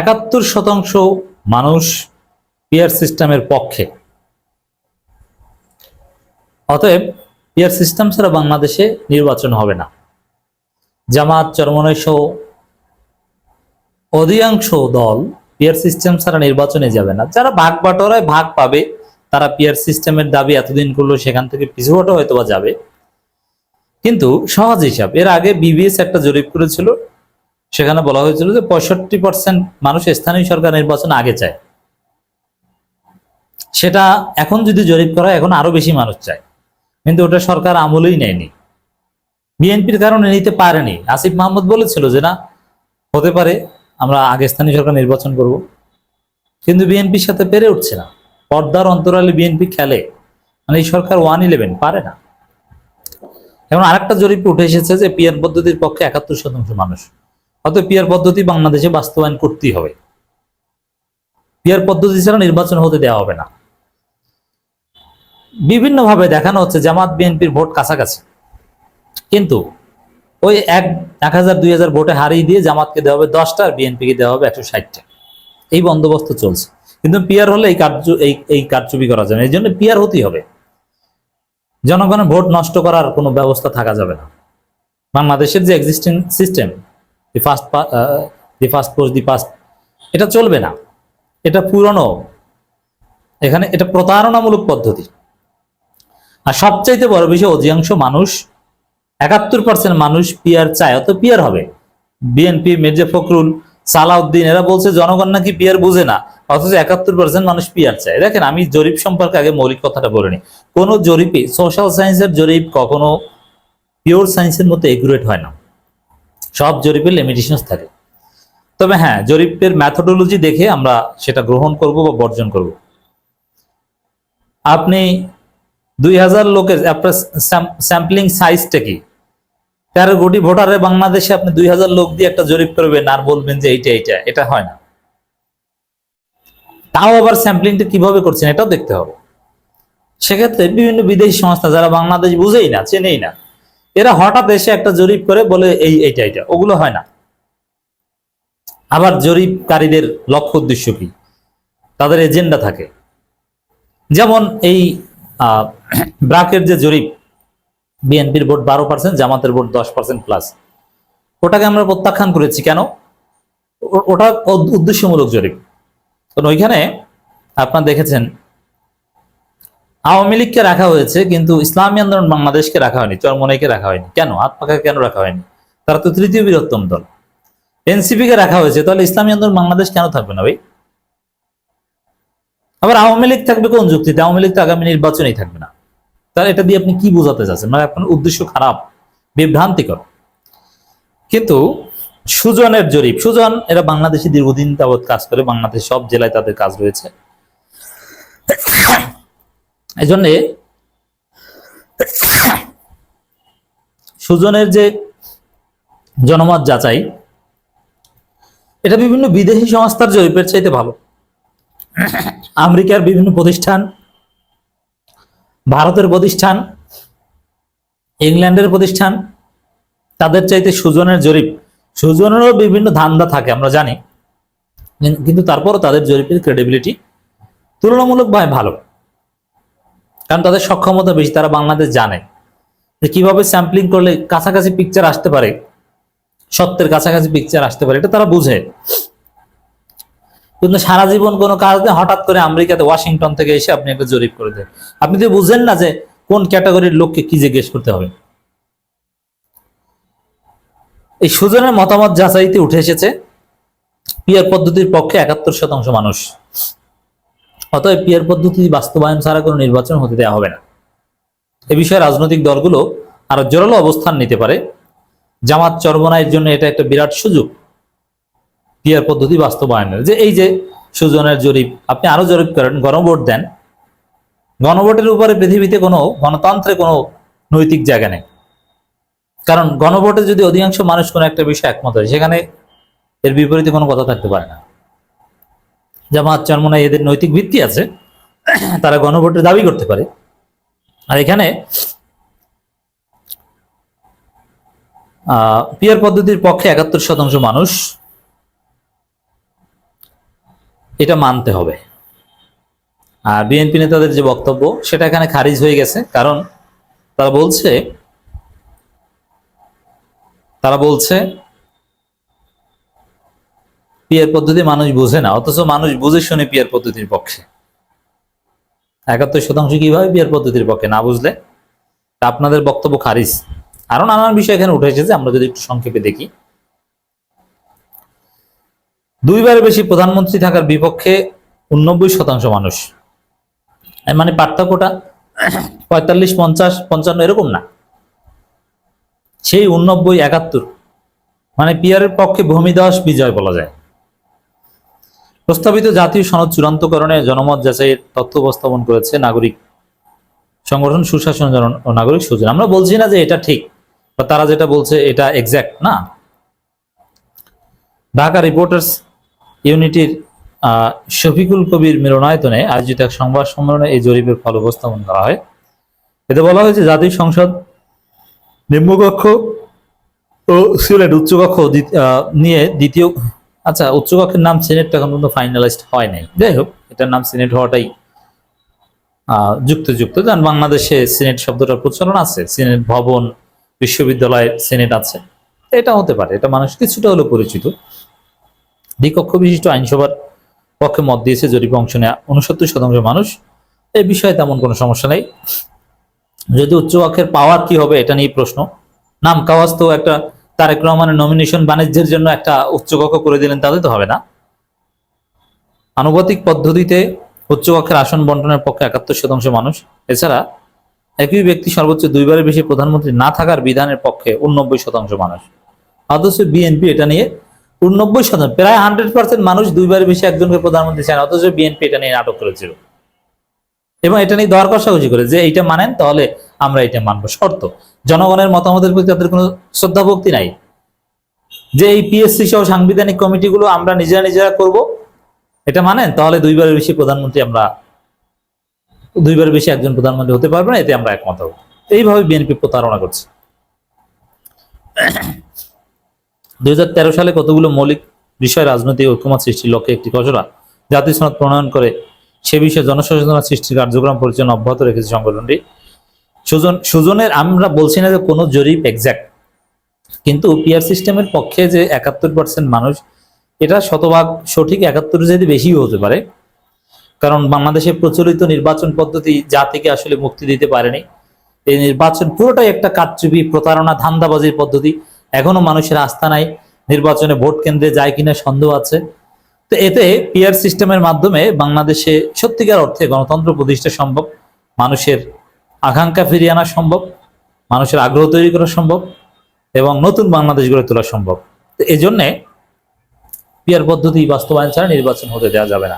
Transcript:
একাত্তর শতাংশ মানুষ পিয়ার সিস্টেমের পক্ষে। অতএব পিয়ার সিস্টেম ছাড়া বাংলাদেশে নির্বাচন হবে না। জামাত চরমনয় সহ অধিকাংশ দল পিয়ার সিস্টেম ছাড়া নির্বাচনে যাবে না। যারা ভাগ বাটোয়ারায় ভাগ পাবে, তারা পিয়ার সিস্টেমের দাবি এতদিন করল, সেখান থেকে পিছুহটে হয়তো যাবে। কিন্তু সহজ হিসাব, এর আগে বিবিএস একটা জরিপ করেছিল সেখানে বলা হয়েছিল যে পঁয়ষট্টি পার্সেন্ট মানুষ স্থানীয় সরকার নির্বাচন আগে চায়। সেটা এখন যদি জরিপ করা এখন আরও বেশি মানুষ চায়। কিন্তু ওটা সরকার আমলেই নেয়নি। বিএনপির কারণে নিতে পারেনি। আসিফ মাহমুদ বলেছিল যে না, হতে পারে, আমরা আগে স্থানীয় সরকার নির্বাচন করব। কিন্তু বিএনপির সাথে পেরে উঠছে না। পর্দার অন্তরালে বিএনপি খেলে। মানে এই সরকার ওয়ান ইলেভেন, পারে না। এখন আরেকটা জরিপ উঠে এসেছে যে পিয়ার পদ্ধতির পক্ষে একাত্তর শতাংশ মানুষ। অত পিয়ার পদ্ধতি বাংলাদেশে বাস্তবায়ন করতেই হবে। পিয়ার পদ্ধতি ছাড়া নির্বাচন হতে দেওয়া হবে না। বিভিন্নভাবে দেখানো হচ্ছে জামাত বিএনপির ভোট কাছাকাছি। কিন্তু ওই এক এক হাজার, দুই হাজার ভোটে হারিয়ে দিয়ে জামাতকে দেওয়া হবে দশটা আর বিএনপিকে দেওয়া হবে একশো ষাটটা। এই বন্দোবস্ত চলছে। কিন্তু পিয়ার হলে এই কার্য, এই এই কারচুপি করা যাবে এই জন্য পিয়ার হতেই হবে। জনগণের ভোট নষ্ট করার কোনো ব্যবস্থা থাকা যাবে না। বাংলাদেশের যে existing system the first the first post, the first. এটা চলবে না। এটা পুরনো। এখানে এটা প্রতারণামূলক পদ্ধতি। আর সবচাইতে বড় বিষয়, অধিকাংশ মানুষ, একাত্তর পার্সেন্ট মানুষ পিয়ার চায়, অত পিয়ার হবে। বিএনপি, মির্জা ফখরুল, সালাউদ্দিন, এরা বলছে জনগণ নাকি পিয়ার বুঝে না, অথচ একাত্তর পার্সেন্ট মানুষ পিয়ার চায়। দেখেন, আমি জরিপ সম্পর্কে আগে মৌলিক কথাটা বলিনি কোন জরিপে সোশ্যাল সায়েন্সের জরিপ কখনো পিওর সায়েন্সের মতো একুরেট হয় না। সব জরিপের লিমিটেশন থাকে। তবে হ্যাঁ জরিপের ম্যাথোডোলজি দেখে আমরা সেটা গ্রহণ করব বা বর্জন করব। আপনি দুই হাজার লোকের স্যাম্পলিং সাইজটা কি? তেরো কোটি ভোটারে বাংলাদেশে আপনি দুই হাজার লোক দিয়ে একটা জরিপ করবেন আর বলবেন যে এইটা এইটা, এটা হয় না। তাও আবার স্যাম্পলিংটা কীভাবে করছেন এটাও দেখতে হবে। সেক্ষেত্রে বিভিন্ন বিদেশি সংস্থা, যারা বাংলাদেশ বুঝেই না, চেনেই না এরা হঠাৎ এসে একটা জরিপ করে বলে এই, এইটা এটা ওগুলো হয় না। আবার জরিপকারীদের লক্ষ্য উদ্দেশ্য কি? তাদের এজেন্ডা থাকে। যেমন এই ব্রাকের যে জরিপ, বিএনপির ভোট বারো পার্সেন্ট, জামাতের ভোট দশ পার্সেন্ট প্লাস ওটাকে আমরা প্রত্যাখ্যান করেছি কেন? ওটা উদ্দেশ্যমূলক জরিপ। কারণ ওইখানে আপনারা দেখেছেন আওয়ামী লীগকে রাখা হয়েছে, কিন্তু ইসলামী আন্দোলন বাংলাদেশকে রাখা হয়নি, চরমনাইকে রাখা হয়নি। কেন? আত্মাকে কেন রাখা হয়নি? তারা তো তৃতীয় বৃহত্তম দল। এনসিপি কে রাখা হয়েছে, তাহলে ইসলামী আন্দোলন বাংলাদেশ কেন থাকবে না ভাই? আবার আওয়ামী লীগ থাকবে কোন যুক্তিতে? আওয়ামী লীগ তো আগামী নির্বাচনেই থাকবে না। তাহলে এটা দিয়ে আপনি কি বোঝাতে চাচ্ছেন? মানে আপনার উদ্দেশ্য খারাপ, বিভ্রান্তিকর। কিন্তু সুজনের জরিপ, সুজন, এরা বাংলাদেশে দীর্ঘদিন যাবৎ কাজ করে বাংলাদেশ সব জেলায় তাদের কাজ রয়েছে। এই জন্যে সুজনের যে জনমত যাচাই, এটা বিভিন্ন বিদেশি সংস্থার জরিপের চাইতে ভালো। আমেরিকার বিভিন্ন প্রতিষ্ঠান, ভারতের প্রতিষ্ঠান, ইংল্যান্ডের প্রতিষ্ঠান, তাদের চাইতে সুজনের জরিপ। সুজনেরও বিভিন্ন ধান্দা থাকে, আমরা জানি। কিন্তু তারপরও তাদের জরিপের ক্রেডিবিলিটি তুলনামূলকভাবে ভালো। কারণ তাদের সক্ষমতা বেশি, তারা বাংলাদেশ জানে। যে কীভাবে স্যাম্পলিং করলে কাছাকাছি পিকচার আসতে পারে, সত্যের কাছাকাছি পিকচার আসতে পারে, এটা তারা বুঝে। কিন্তু সারা জীবন কোনো কাজ নেই, হঠাৎ করে আমেরিকাতে ওয়াশিংটন থেকে এসে আপনি একটা জরিপ করে দেন। আপনি তো বুঝেন না যে কোন ক্যাটাগরির লোককে কি জিজ্ঞেস করতে হবে। এই সুজনের মতামত যাচাইতে উঠে এসেছে, পিয়ার পদ্ধতির পক্ষে একাত্তর শতাংশ মানুষ। অতএব পিয়ার পদ্ধতি বাস্তবায়ন ছাড়া কোনো নির্বাচন হতে দেওয়া হবে না। এ বিষয়ে রাজনৈতিক দলগুলো আরও জোরালো অবস্থান নিতে পারে। জামাত চরবনাইয়ের জন্য এটা একটা বিরাট সুযোগ পিয়ার পদ্ধতি বাস্তবায়নের। যে এই যে সুজনের জরিপ, আপনি আরও জরিপ করেন, গণভোট দেন। গণভোটের উপরে পৃথিবীতে কোনো গণতন্ত্রে কোনো নৈতিক জায়গা নেই। কারণ গণভোটে যদি অধিকাংশ মানুষ কোনো একটা বিষয়ে একমত হয়, সেখানে এর বিপরীতে কোনো কথা থাকতে পারে না। জামাত চরমনাই এদের নৈতিক ভিত্তি আছে, তারা গণভোটের দাবি করতে পারে। আর এখানে পিয়ার পদ্ধতির পক্ষে একাত্তর শতাংশ মানুষ, এটা মানতে হবে। আর বিএনপি নেতাদের যে বক্তব্য, সেটা এখানে খারিজ হয়ে গেছে, কারণ তারা বলছে তারা বলছে পিয়ার পদ্ধতি মানুষ বুঝে না, অথচ মানুষ বুঝে শুনে পিয়ার পদ্ধতির পক্ষে। একাত্তর শতাংশ কীভাবে বিয়ার পদ্ধতির পক্ষে? না বুঝলে? তা আপনাদের বক্তব্য খারিজ। আরও নানান বিষয় এখানে উঠে এসেছে, আমরা যদি একটু সংক্ষেপে দেখি। দুইবারের বেশি প্রধানমন্ত্রী থাকার বিপক্ষে উননব্বই শতাংশ মানুষ। মানে পার্থক্যটা পঁয়তাল্লিশ, পঞ্চাশ, পঞ্চান্ন এরকম না। সেই উননব্বই একাত্তর মানে পিয়ারের পক্ষে ভূমিদস বিজয় বলা যায়। প্রস্তাবিত জাতীয় সনদ চূড়ান্তকরণে জনমত যাচাইয়ের তথ্য উপস্থাপন করেছে নাগরিক সংগঠন সুশাসন ও নাগরিক সুজন। আমরা বলছি না যে এটা ঠিক, বা তারা যেটা বলছে এটা এক্স্যাক্ট না। ঢাকা রিপোর্টার্স ইউনিটির শফিকুল কবির মিলনায়তনে আয়োজিত এক সংবাদ সম্মেলনে এই জরিপের ফল উপস্থাপন করা হয়। এতে বলা হয়েছে, জাতীয় সংসদ, নিম্নকক্ষ ও সিলেট উচ্চকক্ষ নিয়ে দ্বিতীয় আচ্ছা উচ্চকক্ষের নাম সিনেটটা এখন পর্যন্ত ফাইনালাইজড হয় নাই। যাই হোক এটার নাম সিনেট হওয়াটাই যুক্তিযুক্ত। যান বাংলাদেশে সিনেট শব্দটার প্রচলন আছে। সিনেট ভবন, বিশ্ববিদ্যালয়ের সিনেট আছে। এটা হতে পারে, এটা মানুষ কিছুটা হলেও পরিচিত। দ্বিকক্ষ বিশিষ্ট আইনসভার পক্ষে মত দিয়েছে জরিপে অংশ নেওয়া উনসত্তর শতাংশ মানুষ। এই বিষয়ে তেমন কোনো সমস্যা নেই। যদি উচ্চকক্ষের পাওয়ার কি হবে, এটা নিয়ে প্রশ্ন। নাম কাওয়াজ তো একটা তারেক রহমানের নমিনেশন বাণিজ্যের জন্য একটা উচ্চকক্ষ করে দিলেন, তাতে তো হবে না। আনুপাতিক পদ্ধতিতে উচ্চকক্ষের আসন বন্টনের পক্ষে একাত্তর শতাংশ মানুষ। এছাড়া একই ব্যক্তি সর্বোচ্চ দুইবারের বেশি প্রধানমন্ত্রী না থাকার বিধানের পক্ষে উননব্বই শতাংশ মানুষ। অথচ বিএনপি এটা নিয়ে উননব্বই শতাংশ, প্রায় হান্ড্রেড পার্সেন্ট মানুষ দুইবারের বেশি একজনকে প্রধানমন্ত্রী চায় অথচ বিএনপি এটা নিয়ে নাটক করেছিল। এবং এটা নিয়ে দর কষাকষি করে যে এইটা মানেন, তাহলে আমরা এটা মানবো। শর্ত, জনগণের মতামতের প্রতি তাদের কোনো শ্রদ্ধা ভক্তি নাই। যে এই পিএসসি সহ সাংবিধানিক কমিটিগুলো আমরা নিজেরা নিজেরা করব, এটা মানেন? তাহলে দুইবারের বেশি প্রধানমন্ত্রী আমরা, দুইবারের বেশি একজন প্রধানমন্ত্রী হতে পারবে না, এতে আমরা একমত হব। এইভাবে বিএনপি প্রতারণা করছে। দুই হাজার তেরো সালে কতগুলো মৌলিক বিষয়, রাজনৈতিক ঐক্যমত সৃষ্টির লক্ষ্যে একটি খসড়া জাতীয় সনদ প্রণয়ন করে সে বিষয়ে জনসচেতনতা সৃষ্টির কার্যক্রম পরিচালনা অব্যাহত রেখেছে সংগঠনটি। সুজন সুজনের, আমরা বলছি না যে কোনো জরিপ এক্সাক্ট কিন্তু পিআর সিস্টেমের পক্ষে যে একাত্তর পার্সেন্ট মানুষ, এটা শতভাগ সঠিক, একাত্তর যদি বেশিও হতে পারে। কারণ বাংলাদেশে প্রচলিত নির্বাচন পদ্ধতি যা থেকে আসলে মুক্তি দিতে পারেনি। এই নির্বাচন পুরোটাই একটা কারচুপি, প্রতারণা, ধান্দাবাজির পদ্ধতি। এখনও মানুষের আস্থা নাই, নির্বাচনে ভোট কেন্দ্রে যায় কিনা সন্দেহ আছে। তো এতে পিআর সিস্টেমের মাধ্যমে বাংলাদেশে সত্যিকার অর্থে গণতন্ত্র প্রতিষ্ঠা সম্ভব, মানুষের আকাঙ্ক্ষা ফিরিয়ে আনা সম্ভব, মানুষের আগ্রহ তৈরি করা সম্ভব এবং নতুন বাংলাদেশ গড়ে তোলা সম্ভব। তো এই জন্যে পিআর পদ্ধতি বাস্তবায়ন ছাড়া নির্বাচন হতে দেওয়া যাবে না।